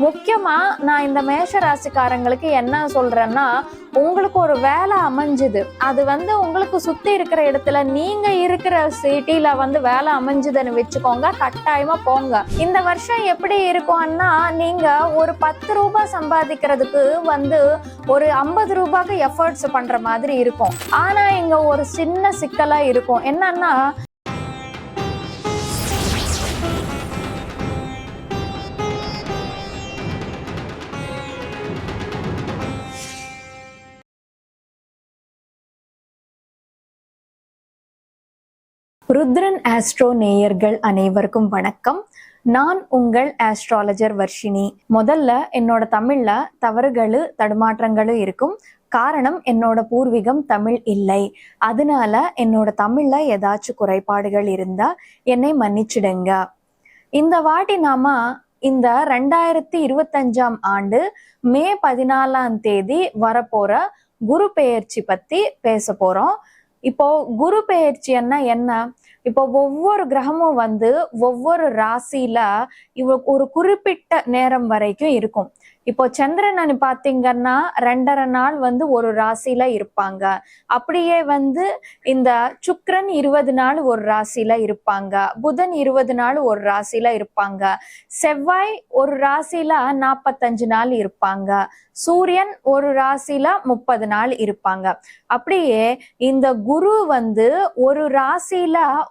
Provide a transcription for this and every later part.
முக்கியமா நான் இந்த மேஷ ராசிக்காரங்களுக்கு என்ன சொல்றேன்னா உங்களுக்கு ஒரு வேலை அமைஞ்சுது. அது வந்து உங்களுக்கு சுத்தி இருக்கிற இடத்துல நீங்க இருக்கிற சிட்டில வந்து வேலை அமைஞ்சுதுன்னு வச்சுக்கோங்க. கட்டாயமா போங்க. இந்த வருஷம் எப்படி இருக்கும்னா நீங்க ஒரு பத்து ரூபாய் சம்பாதிக்கிறதுக்கு வந்து ஒரு ஐம்பது ரூபாய்க்கு எஃபர்ட்ஸ் பண்ற மாதிரி இருக்கும். ஆனா இங்க ஒரு சின்ன சிக்கலா இருக்கும். என்னன்னா ருத்ரன் ஆஸ்ட்ரோ நேயர்கள் அனைவருக்கும் வணக்கம். நான் உங்கள் ஆஸ்ட்ராலஜர் வர்ஷினி. முதல்ல என்னோட தமிழ்ல தவறுகளு தடுமாற்றங்களும் இருக்கும். காரணம் என்னோட பூர்வீகம் தமிழ் இல்லை. அதனால என்னோட தமிழ்ல ஏதாச்சும் குறைபாடுகள் இருந்தா என்னை மன்னிச்சிடுங்க. இந்த வாட்டி நாம இந்த ரெண்டாயிரத்தி இருபத்தஞ்சாம் ஆண்டு மே பதினாலாம் தேதி வரப்போற குரு பெயர்ச்சி பத்தி பேச போறோம். இப்போ குரு பெயர்ச்சின்னா என்ன? இப்போ ஒவ்வொரு கிரகமும் வந்து ஒவ்வொரு ராசியில இவ ஒரு குறிப்பிட்ட நேரம் வரைக்கும் இருக்கும். இப்போ சந்திரன் பாத்தீங்கன்னா ரெண்டரை நாள் வந்து ஒரு ராசியில இருப்பாங்க. அப்படியே வந்து இந்த சுக்ரன் இருபது நாள் ஒரு ராசியில இருப்பாங்க. புதன் இருபது நாள் ஒரு ராசியில இருப்பாங்க. செவ்வாய் ஒரு ராசியில நாற்பத்தஞ்சு நாள் இருப்பாங்க. சூரியன் ஒரு ராசியில முப்பது நாள் இருப்பாங்க. அப்படியே இந்த குரு வந்து ஒரு ராசியில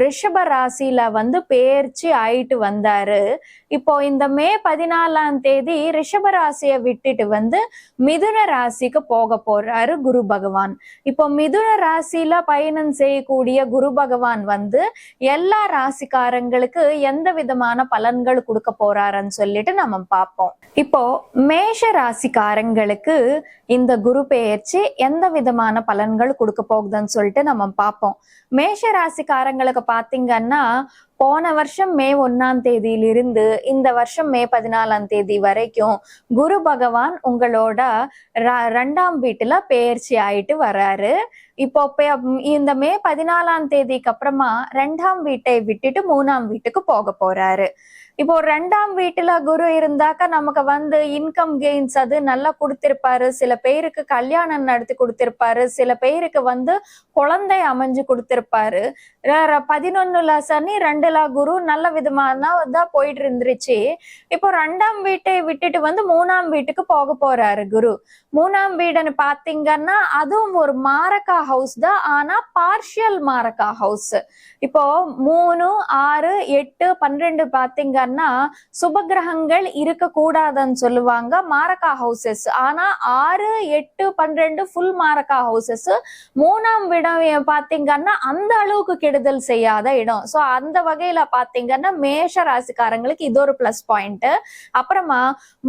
ரிஷப ராசியில வந்து பெயர்ச்சி ஆயிட்டு வந்தாரு. இப்போ இந்த மே பதினாலாம் தேதி ரிஷப ராசியை விட்டுட்டு வந்து மிதுன ராசிக்கு போக போறாரு குரு பகவான். இப்போ மிதுன ராசியில பயணம் செய்யக்கூடிய குரு பகவான் வந்து எல்லா ராசிக்காரங்களுக்கு எந்த விதமான பலன்கள் கொடுக்க போறாருன்னு சொல்லிட்டு நம்ம பார்ப்போம். இப்போ மேஷ ராசிக்காரங்களுக்கு இந்த குரு பெயர்ச்சி எந்த விதமான பலன்கள் கொடுக்க போகுதுன்னு சொல்லிட்டு நம்ம பார்ப்போம். மேஷ ராசிக்காரங்களுக்கு பாத்தீங்கன்னா போன வருஷம் மே ஒன்னாம் தேதியிலிருந்து இந்த வருஷம் மே பதினாலாம் தேதி வரைக்கும் குரு பகவான் உங்களோட ர- ரெண்டாம் வீட்டுல பெயர்ச்சி ஆயிட்டு வர்றாரு இப்போ இந்த மே பதினாலாம் தேதிக்கு அப்புறமா ரெண்டாம் வீட்டை விட்டுட்டு மூணாம் வீட்டுக்கு போக போறாரு. இப்போ ரெண்டாம் வீட்டுல குரு இருந்தாக்க நமக்கு வந்து இன்கம் கெயின்ஸ் அது நல்லா கொடுத்திருப்பாரு. சில பேருக்கு கல்யாணம் நடத்தி கொடுத்திருப்பாரு. சில பேருக்கு வந்து குழந்தை அமைஞ்சு கொடுத்திருப்பாரு. பதினொன்னுல சனி ரெண்டுல குரு நல்ல விதமான தான் போயிட்டு இருந்துருச்சு. இப்போ ரெண்டாம் வீட்டை விட்டுட்டு வந்து மூணாம் வீட்டுக்கு போக போறாரு குரு. மூணாம் வீடுன்னு பாத்தீங்கன்னா அதுவும் ஒரு மாரக்கா ஹவுஸ் தான். ஆனா பார்ஷியல் மாரக்கா ஹவுஸ் இப்போ மூணு ஆறு எட்டு பன்னிரெண்டு பாத்தீங்கன்னா சுபகிரகங்கள் இருக்க கூடாதுன்னு சொல்லுவாங்க மாரக்கா ஹவுசஸ் ஆனா ஆறு எட்டு பன்னிரெண்டு ஃபுல் மாரக்கா ஹவுசஸ் மூணாம் இடம் பாத்தீங்கன்னா அந்த அளவுக்கு கெடுதல் செய்யாத இடம். சோ அந்த வகையில பாத்தீங்கன்னா மேஷ ராசிக்காரங்களுக்கு இது ஒரு பிளஸ் பாயிண்ட் அப்புறமா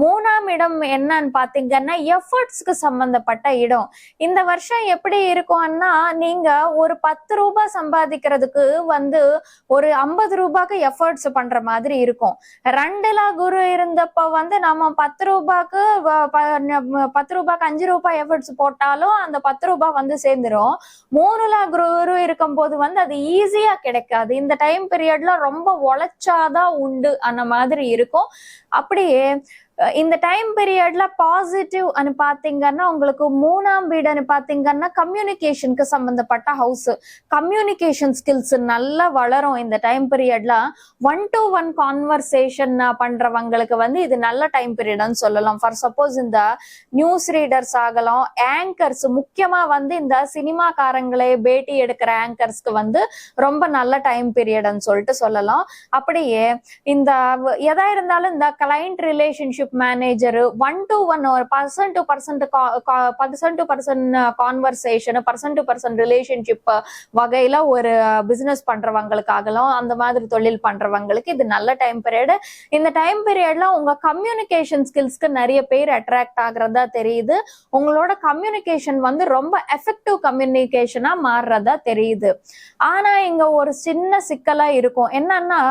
மூணாம் இடம் என்னன்னு பாத்தீங்கன்னா எஃபர்ட்ஸ்க்கு சம்பந்தப்பட்ட இடம். இந்த வருஷம் எப்படி இருக்கும்னா நீங்க ஒரு பத்து ரூபாய் சம்பாதிக்கிறதுக்கு வந்து ஒரு ஐம்பது ரூபாய்க்கு எஃபர்ட்ஸ் பண்ற மாதிரி இருக்கும். ரெண்டுல குரு இருந்தப்ப வந்து நம்ம பத்து ரூபாய்க்கு பத்து ரூபாய்க்கு அஞ்சு ரூபாய் எஃபர்ட்ஸ் போட்டாலும் அந்த பத்து ரூபாய் வந்து சேர்ந்துரும். மூணுல குரு இருக்கும் போது வந்து அது ஈஸியா கிடைக்காது. இந்த டைம் பீரியட்ல ரொம்ப உழைச்சாதான் உண்டு. அந்த மாதிரி இருக்கும். அப்படியே இந்த டைம் பீரியட்ல பாசிட்டிவ் அனு பாத்தீங்கன்னா உங்களுக்கு மூணாம் வீடுன்னு பாத்தீங்கன்னா கம்யூனிகேஷனுக்கு சம்பந்தப்பட்ட ஹவுஸ் கம்யூனிகேஷன் ஸ்கில்ஸ் நல்லா வளரும் இந்த டைம் பீரியட்ல ஒன் டு ஒன் கான்வர்சேஷன் பண்றவங்களுக்கு வந்து இது நல்ல டைம் பீரியட்னு சொல்லலாம். ஃபார் சப்போஸ் இந்த நியூஸ் ரீடர்ஸ் ஆகலாம் ஆங்கர்ஸ் முக்கியமா வந்து இந்த சினிமாக்காரங்களே பேட்டி எடுக்கிற ஆங்கர்ஸ்க்கு வந்து ரொம்ப நல்ல டைம் பீரியட்னு சொல்லிட்டு சொல்லலாம். அப்படியே இந்த எதா இருந்தாலும் இந்த client relationship relationship manager one to one ஒரு person to person person to person conversation person to person relationship வகையில ஒரு uh, பிசினஸ் பண்றவங்களுக்காகலாம் அந்த மாதிரி தொழில் பண்றவங்களுக்கு இது நல்ல டைம் பீரியட் இந்த டைம் பீரியட்ல உங்க கம்யூனிகேஷன் ஸ்கில்ஸ்க்கு நிறைய பேர் அட்ராக்ட் ஆகுறதா தெரியுது. உங்களோட கம்யூனிகேஷன் வந்து ரொம்ப எஃபெக்டிவ் கம்யூனிகேஷனா மாறுறதா தெரியுது. ஆனா இங்க ஒரு சின்ன சிக்கலா இருக்கும். என்னன்னா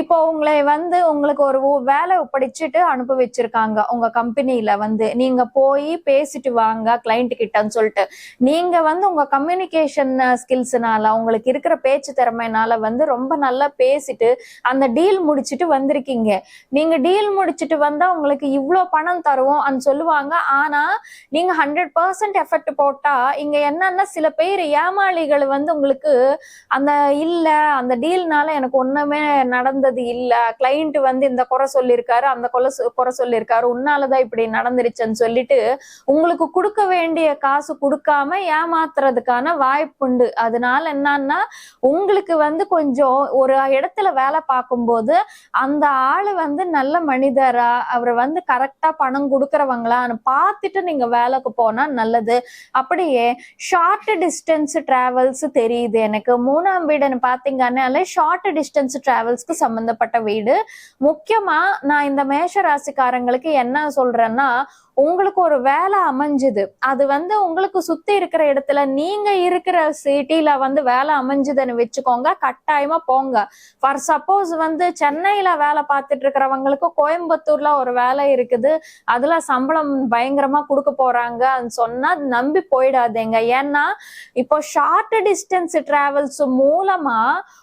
இப்போ உங்களை வந்து உங்களுக்கு ஒரு வேலை ஒப்படைச்சிட்டு அனுப்பி வச்சிருக்காங்க. உங்க கம்பெனில வந்து நீங்க போய் பேசிட்டு வாங்க கிளைண்ட் கிட்டன்னு சொல்லிட்டு. நீங்க வந்து உங்க கம்யூனிகேஷன் ஸ்கில்ஸ்னால உங்களுக்கு இருக்கிற பேச்சு திறமைனால வந்து ரொம்ப நல்லா பேசிட்டு அந்த டீல் முடிச்சிட்டு வந்திருக்கீங்க. நீங்க டீல் முடிச்சிட்டு வந்தா உங்களுக்கு இவ்ளோ பணம் தருவோம் அன்னு சொல்லுவாங்க. ஆனா நீங்க ஹண்ட்ரட் பர்சன்ட் எஃபெக்ட் போட்டா இங்க என்னன்னா சில பேர் ஏமாளிகள் வந்து உங்களுக்கு அந்த இல்ல அந்த டீல்னால எனக்கு ஒண்ணுமே நடந்தது இல்ல. கிளைண்ட் வந்து இந்த குறை சொல்லியிருக்காரு அந்த கொலை குறை குறை சொல்லியிருக்காரு உன்னாலதான் இப்படி நடந்துருச்சுன்னு சொல்லிட்டு உங்களுக்கு கொடுக்க வேண்டிய காசு கொடுக்காம ஏமாத்துறதுக்கான வாய்ப்புண்டு அதனால என்னன்னா உங்களுக்கு வந்து கொஞ்சம் ஒரு இடத்துல வேலை பார்க்கும்போது அந்த ஆளு வந்து நல்ல மனிதரா அவர் வந்து கரெக்டா பணம் கொடுக்கறவங்களான்னு பார்த்துட்டு நீங்க வேலைக்கு போனா நல்லது. அப்படியே ஷார்ட் டிஸ்டன்ஸ் டிராவல்ஸ் தெரியுது எனக்கு. மூணாம் வீடுன்னு பாத்தீங்கன்னாலே ஷார்ட் டிஸ்டன்ஸ் டிராவல்ஸ்க்கு சம்பந்தப்பட்ட வீடு. முக்கியமா நான் இந்த மேஷ ராசிக்காரங்களுக்கு என்ன சொல்றேன்னா உங்களுக்கு ஒரு வேலை அமைஞ்சுது. அது வந்து உங்களுக்கு சுத்தி இருக்கிற இடத்துல நீங்க இருக்கிற சிட்டில வந்து வேலை அமைஞ்சுதுன்னு வச்சுக்கோங்க. கட்டாயமா போங்க. ஃபார் சப்போஸ் வந்து சென்னையில வேலை பார்த்துட்டு இருக்கிறவங்களுக்கு கோயம்புத்தூர்ல ஒரு வேலை இருக்குது. அதுல சம்பளம் பயங்கரமா கொடுக்க போறாங்க சொன்னா நம்பி போயிடாதீங்க. ஏன்னா இப்போ ஷார்ட் டிஸ்டன்ஸ் டிராவல்ஸ் மூலமா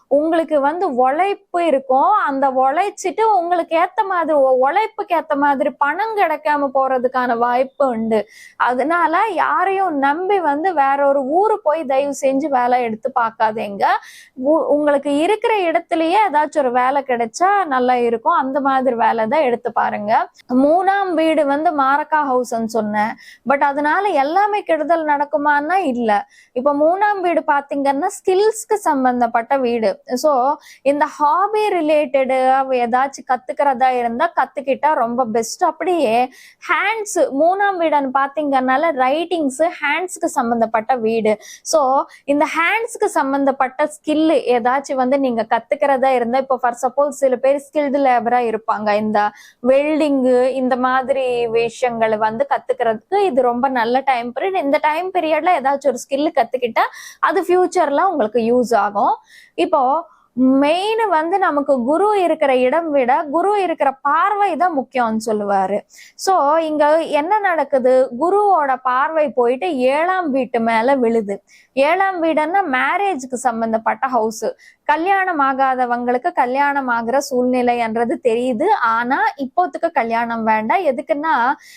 உங்களுக்கு வந்து உழைப்பு இருக்கும். அந்த உழைச்சிட்டு உங்களுக்கு ஏத்த மாதிரி உழைப்புக்கு ஏத்த மாதிரி பணம் கிடைக்காம போறதுக்கான வாய்ப்பு உண்டு. அதனால யாரையும் நம்பி வந்து வேற ஒரு ஊரு போய் தயவு செஞ்சு வேலை எடுத்து பார்க்காதீங்க. உ- உங்களுக்கு இருக்கிற இடத்துலயே ஏதாச்சும் ஒரு வேலை கிடைச்சா நல்லா இருக்கும். அந்த மாதிரி வேலை தான் எடுத்து பாருங்க. மூணாம் வீடு வந்து மாரக்கா ஹவுஸ்ன்னு சொன்னேன். பட் அதனால எல்லாமே கெடுதல் நடக்குமான்னா இல்ல. இப்ப மூணாம் வீடு பாத்தீங்கன்னா ஸ்கில்ஸ்க்கு சம்பந்தப்பட்ட வீடு. சோ இந்த ஹாபி ரிலேட்டடு ஏதாச்சும் கத்துக்கிறதா இருந்தா கத்துக்கிட்டா ரொம்ப பெஸ்ட் அப்படியே ஹேண்ட்ஸ் மூணாம் வீடுன்னு பாத்தீங்கன்னால ரைட்டிங்ஸ் ஹேண்ட்ஸ்க்கு சம்பந்தப்பட்ட வீடு. சோ இந்த ஹேண்ட்ஸ்க்கு சம்பந்தப்பட்ட ஸ்கில் ஏதாச்சும் வந்து நீங்க கத்துக்கிறதா இருந்தா இப்போ ஃபார் சப்போஸ் சில பேர் ஸ்கில்டு லேபரா இருப்பாங்க. இந்த வெல்டிங்கு இந்த மாதிரி விஷயங்களை வந்து கத்துக்கிறதுக்கு இது ரொம்ப நல்ல டைம் பீரியட் இந்த டைம் பீரியட்ல ஏதாச்சும் ஒரு ஸ்கில் கத்துக்கிட்டா அது ஃபியூச்சர்ல உங்களுக்கு யூஸ் ஆகும். இப்போ மெயின் வந்து நமக்கு குரு இருக்கிற இடம் விட குரு இருக்கிற பார்வை தான் முக்கியம்னு சொல்லுவாரு. சோ இங்க என்ன நடக்குது? குருவோட பார்வை போயிட்டு ஏழாம் வீட்டு மேல விழுது. ஏழாம் வீடுன்னா மேரேஜ்க்கு சம்பந்தப்பட்ட ஹவுஸ் கல்யாணம் ஆகாதவங்களுக்கு கல்யாணம் ஆகுற சூழ்நிலைன்றது தெரியுது. ஆனா இப்போத்துக்கு கல்யாணம் வேண்டாம். எதுக்குன்னா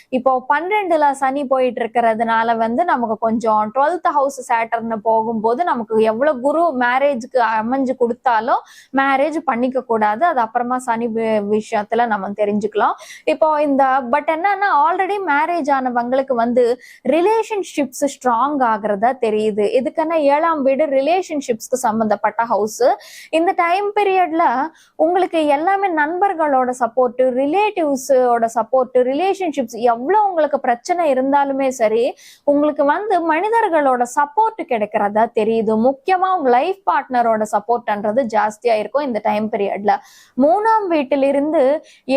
இப்போ பன்னெண்டுல சனி போயிட்டு இருக்கிறதுனால வந்து நமக்கு கொஞ்சம் டுவெல்த் ஹவுஸ் சேட்டர்னு போகும்போது நமக்கு எவ்வளவு குரு மேரேஜ்க்கு அமைஞ்சு கொடுத்தாலும் மேரேஜ் பண்ணிக்க கூடாது. அது அப்புறமா சனி விஷயத்துல நம்ம தெரிஞ்சுக்கலாம். இப்போ இந்த பட் என்னன்னா ஆல்ரெடி மேரேஜ் ஆனவங்களுக்கு வந்து ரிலேஷன்ஷிப்ஸ் ஸ்ட்ராங் ஆகுறதா தெரியுது. எதுக்குன்னா ஏழாம் வீடு ரிலேஷன்ஷிப்ஸ்க்கு சம்பந்தப்பட்ட ஹவுஸ். இந்த டைம் பீரியட்ல உங்களுக்கு எல்லாமே நண்பர்களோட சப்போர்ட் ரிலேட்டிவ்ஸோட சப்போர்ட் ரிலேஷன்ஷிப்ஸ் எவ்வளவு உங்களுக்கு பிரச்சனை இருந்தாலுமே சரி உங்களுக்கு வந்து மனிதர்களோட சப்போர்ட் கிடைக்கிறதா தெரியுது. முக்கியமா உங்க லைஃப் பார்ட்னரோட சப்போர்ட்ன்றது ஜாஸ்தியா இருக்கும் இந்த டைம் பீரியட்ல மூணாம் வீட்டிலிருந்து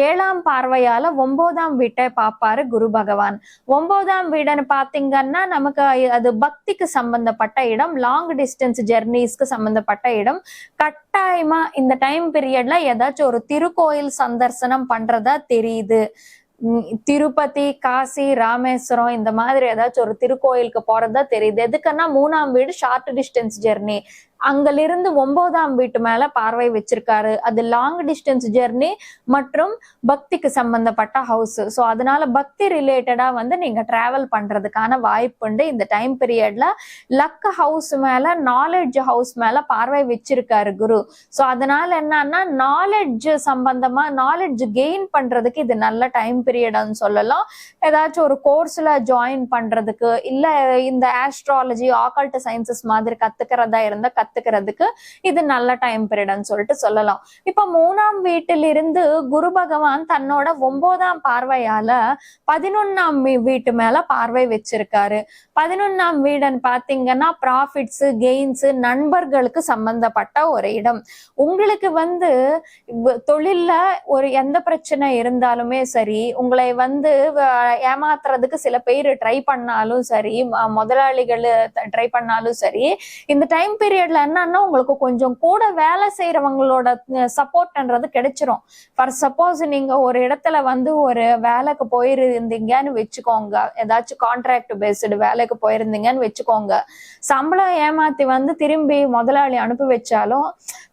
ஏழாம் பார்வையால ஒன்பதாம் வீட்டை பார்ப்பாரு குரு பகவான். ஒன்பதாம் வீடுன்னு பாத்தீங்கன்னா நமக்கு அது பக்திக்கு சம்பந்தப்பட்ட இடம் லாங் டிஸ்டன்ஸ் ஜெர்னிஸ்க்கு சம்பந்தப்பட்ட இடம். கட்டாயமா இந்த டைம் பீரியட்ல ஏதாச்சும் ஒரு திருக்கோயில் சந்தர்சனம் பண்றதா தெரியுது. திருப்பதி காசி ராமேஸ்வரம் இந்த மாதிரி ஏதாச்சும் ஒரு திருக்கோயிலுக்கு போறதா தெரியுது. எதுக்குன்னா மூணாம் வீடு ஷார்ட் டிஸ்டன்ஸ் ஜெர்னி அங்கிலிருந்து ஒன்பதாம் வீட்டு மேல பார்வை வச்சிருக்காரு. அது லாங் டிஸ்டன்ஸ் ஜெர்னி மற்றும் பக்திக்கு சம்பந்தப்பட்ட ஹவுஸ் ஸோ அதனால பக்தி ரிலேட்டடா வந்து நீங்க டிராவல் பண்றதுக்கான வாய்ப்புண்டு இந்த டைம் பீரியட்ல லக் ஹவுஸ் மேல நாலேஜ் ஹவுஸ் மேல பார்வை வச்சிருக்காரு குரு. ஸோ அதனால என்னன்னா நாலேஜ் சம்பந்தமா நாலேஜ் கெயின் பண்றதுக்கு இது நல்ல டைம் பீரியட்னு சொல்லலாம். ஏதாச்சும் ஒரு கோர்ஸ்ல ஜாயின் பண்றதுக்கு இல்ல இந்த ஆஸ்ட்ராலஜி ஆக்கல்ட் சயின்சஸ் மாதிரி கத்துக்கிறதா இருந்தா கத்துக்கிறதுக்கு இது நல்ல டைம் பீரியட்னு சொல்லிட்டு சொல்லலாம். இப்ப மூணாம் வீட்டிலிருந்து குரு பகவான் தன்னோட ஒன்பதாம் பார்வையால பதினொன்னாம் வீட்டு மேல பார்வை வச்சிருக்காரு. பதினொன்னாம் வீடுன்னு பாத்தீங்கன்னா ப்ராஃபிட்ஸ் கெயின்ஸ் நண்பர்களுக்கு சம்பந்தப்பட்ட ஒரு இடம். உங்களுக்கு வந்து தொழில்ல ஒரு எந்த பிரச்சனை இருந்தாலுமே சரி உங்களை வந்து ஏமாத்துறதுக்கு சில பேர் ட்ரை பண்ணாலும் சரி முதலாளிகள் ட்ரை பண்ணாலும் சரி இந்த டைம் பீரியட்ல என்னன்னா உங்களுக்கு கொஞ்சம் கூட வேலை செய்யறவங்களோட சப்போர்ட்ன்றது கிடைச்சிரும். ஃபார் சப்போஸ் நீங்க ஒரு இடத்துல வந்து ஒரு வேலைக்கு போயிருந்தீங்கன்னு வச்சுக்கோங்க. ஏதாச்சும் கான்ட்ராக்ட் பேஸ்டு வேலைக்கு போயிருந்தீங்கன்னு வச்சுக்கோங்க. சம்பளம் ஏமாத்தி வந்து திரும்பி முதலாளி அனுப்பி வச்சாலும்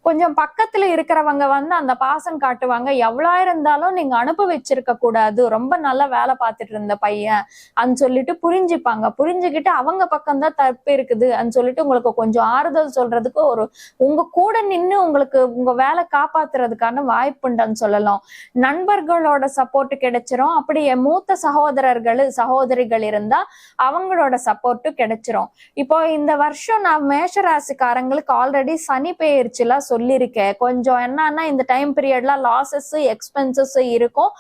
கொஞ்சம் பக்கத்துல இருக்கிறவங்க வந்து அந்த பாசம் காட்டுவாங்க. எவ்வளோ இருந்தாலும் நீங்க அனுப்பி வச்சிருக்க கூடாது. ரொம்ப நல்லா வேலை பார்த்துட்டு இருந்த பையன் அன்னு சொல்லிட்டு புரிஞ்சுப்பாங்க. புரிஞ்சுக்கிட்டு அவங்க பக்கம் தான் தப்பு இருக்குது அன்னு சொல்லிட்டு உங்களுக்கு கொஞ்சம் ஆறுதல் சொல்றதுக்கு ஒரு உங்க கூட நின்னு உங்களுக்கு உங்க வேலை காப்பாத்துறதுக்கான வாய்ப்புண்டான்னு சொல்லலாம். நண்பர்களோட சப்போர்ட் கிடைச்சிரும். அப்படியே மூத்த சகோதரர்கள் சகோதரிகள் இருந்தா அவங்களோட சப்போர்ட்டும் கிடைச்சிரும். இப்போ இந்த வருஷம் நான் மேஷராசிக்காரங்களுக்கு ஆல்ரெடி சனி பெயர்ச்சில சொல்லியிருக்கேன் கொஞ்சம் என்னன்னா இந்த டைம் பீரியட்ல லாசஸ் எக்ஸ்பென்சஸ் இருக்கும்.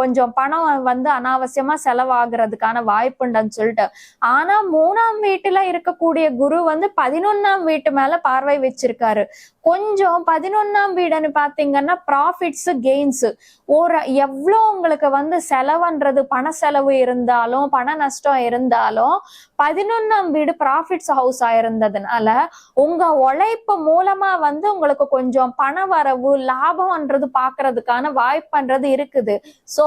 கொஞ்சம் பணம் வந்து அனாவசியமா செலவாகிறதுக்கான வாய்ப்புண்டுன்னு சொல்லிட்டு. ஆனா மூணாம் வீட்டுல இருக்கக்கூடிய குரு வந்து பதினொன்னாம் வீட்டு மேல பார்வை வச்சிருக்காரு. கொஞ்சம் பதினொன்னாம் வீடுன்னு பாத்தீங்கன்னா ப்ராஃபிட்ஸ் கெயின்ஸ் ஒரு எவ்வளோ உங்களுக்கு வந்து செலவுன்றது பண செலவு இருந்தாலும் பண நஷ்டம் இருந்தாலும் பதினொன்னாம் வீடு ப்ராஃபிட்ஸ் ஹவுஸ் ஆயிருந்ததுனால உங்க உழைப்பு மூலமா வந்து உங்களுக்கு கொஞ்சம் பண வரவு லாபம்ன்றது பாக்குறதுக்கான வாய்ப்புன்றது இருக்குது. சோ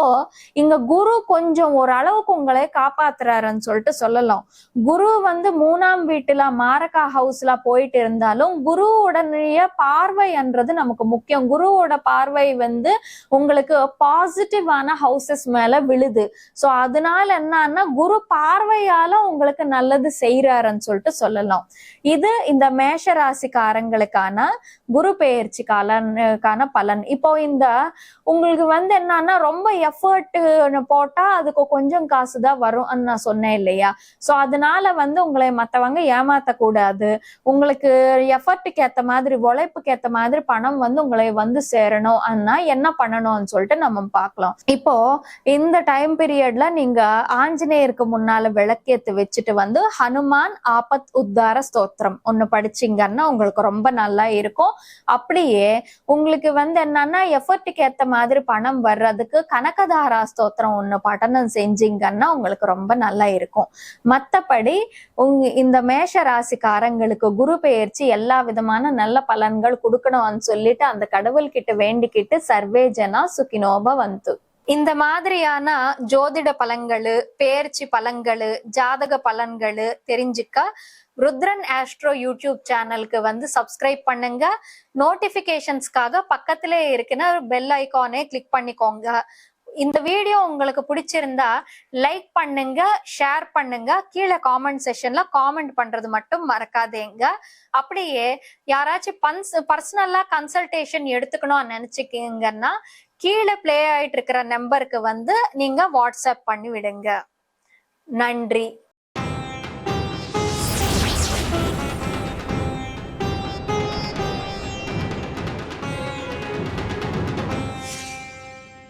இங்க குரு கொஞ்சம் ஓரளவுக்கு உங்களை காப்பாத்துறாருன்னு சொல்லிட்டு சொல்லலாம். குரு வந்து மூணாம் வீட்டுல மாரக்கா ஹவுஸ்ல போயிட்டு இருந்தாலும் குருவுடனே பார்வைன்றது நமக்கு முக்கியம். குருவோட பார்வை வந்து உங்களுக்கு பாசிட்டிவான ஹவுசஸ் மேல விழுது. சோ அதனால என்னன்னா குரு பார்வையால உங்களுக்கு நல்லது செய்யறாருன்னு சொல்லிட்டு சொல்லலாம். இது இந்த மேஷ ராசிக்காரங்களுக்கான குரு பெயர்ச்சி காலனுக்கான பலன். இப்போ இந்த உங்களுக்கு வந்து என்னன்னா ரொம்ப எஃபர்ட் போட்டா அதுக்கு கொஞ்சம் காசு தான் வரும் நான் சொன்னேன் இல்லையா? சோ அதனால வந்து உங்களை மத்தவங்க ஏமாத்த கூடாது உங்களுக்கு எஃபர்ட்டுக்கு ஏத்த மாதிரி உழைப்புக்கு ஏத்த மாதிரி பணம் வந்து உங்களை வந்து சேரணும். அண்ணா என்ன பண்ணணும்னு சொல்லிட்டு நம்ம பார்க்கலாம். இப்போ இந்த டைம் பீரியட்ல நீங்க ஆஞ்சநேயருக்கு முன்னால விளக்கேத்து வச்சுட்டு வந்து ஹனுமான் ஆபத் உத்தார ஸ்தோத்திரம். ஒண்ணு படிச்சீங்கன்னா உங்களுக்கு ரொம்ப நல்லா இருக்கும். அப்படியே உங்களுக்கு வந்து என்னன்னா எஃபர்ட்டுக்கு ஏத்த மாதிரி பணம் வர்றதுக்கு கனகதாரா ஸ்தோத்திரம் ஒண்ணு பட்டணம் செஞ்சீங்கன்னா உங்களுக்கு ரொம்ப நல்லா இருக்கும். மத்தபடி உங் இந்த மேஷ ராசிக்காரங்களுக்கு குரு பெயர்ச்சி எல்லா விதமான நல்ல பல பலன்கள் கொடுக்கணும்னு சொல்லிட்டு அந்த கடவுள் கிட்ட வேண்டிக்கிட்டு சர்வே ஜனா சுகினோப வந்து இந்த மாதிரியான ஜோதிட பலன்களு பேர்ச்சி பலன்களு ஜாதக பலன்களு தெரிஞ்சுக்க ருத்ரன் ஆஸ்ட்ரோ யூடியூப் சேனலுக்கு வந்து சப்ஸ்கிரைப் பண்ணுங்க. நோட்டிபிகேஷன்ஸ்க்காக பக்கத்திலே இருக்கிற பெல் ஐகானே கிளிக் பண்ணிக்கோங்க. இந்த வீடியோ உங்களுக்கு பிடிச்சிருந்தா லைக் பண்ணுங்க ஷேர் பண்ணுங்க கீழே காமெண்ட் செஷன்ல காமெண்ட் பண்றது மட்டும் மறக்காதேங்க. அப்படியே யாராச்சும் பன்ஸ் பர்சனலா கன்சல்டேஷன் எடுத்துக்கணும்னு நினைச்சுக்கீங்கன்னா கீழே ப்ளே ஆயிட்டு இருக்கிற நம்பருக்கு வந்து நீங்க வாட்ஸ்அப் பண்ணி விடுங்க. நன்றி.